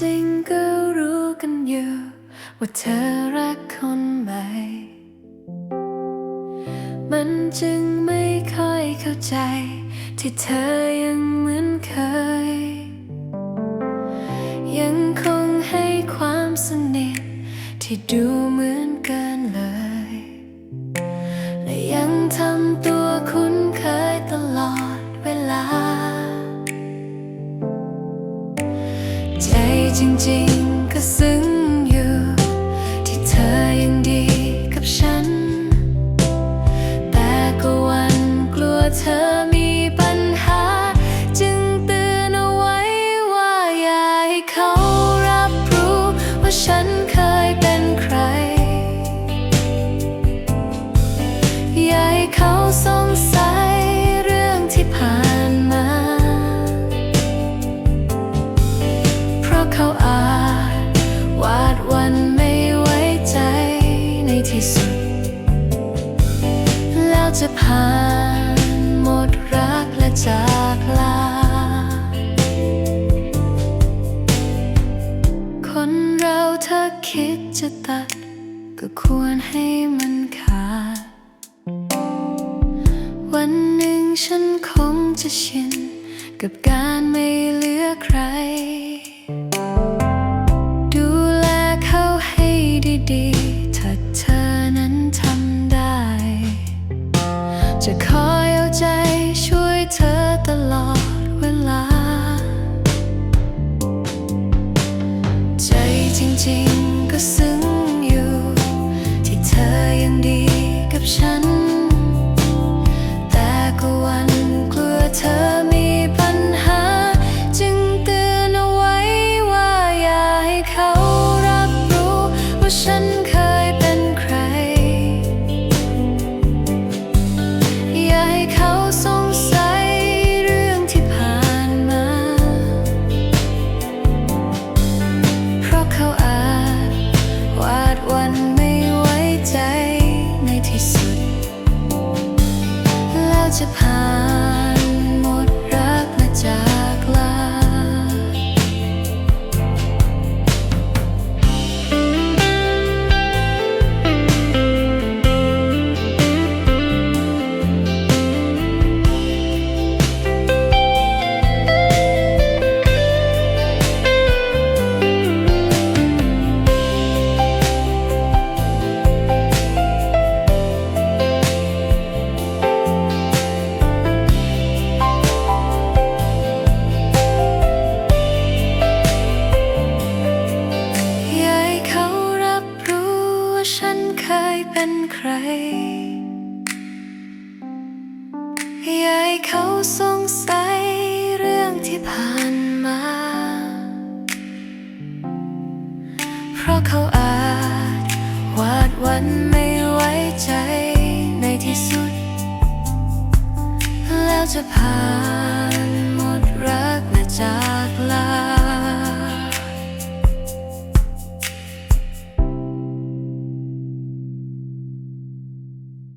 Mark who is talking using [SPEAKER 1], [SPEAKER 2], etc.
[SPEAKER 1] จริงก็รู้กันอยู่ ว่าเธอรักคนใหม่ มันจึงไม่ค่อยเข้าใจ ที่เธอยังเหมือนเคย ยังคงให้ความสนิทที่ดูเหมือน ใจจริ จะผ่านหมดรักและจากลา คนเราถ้าคิดจะตัด ก็ควรให้มันขาด วันหนึ่งฉันคงจะชิน กับการไม่เหลือใคร ก็ซึ้งอยู่ ที่เธอยังดีกับฉัน แต่ก็วันกลัวเธอมีปัญหา จึงเตือนเอาไว้ว่าอย่าให้เขารับรู้ว่าฉัน จะผ่า ย่าให้เขาสงสัยเรื่องที่ผ่านมา เพราะเขาอาจวาดวันไม่ไว้ใจในที่สุด แล้วจะผ่าน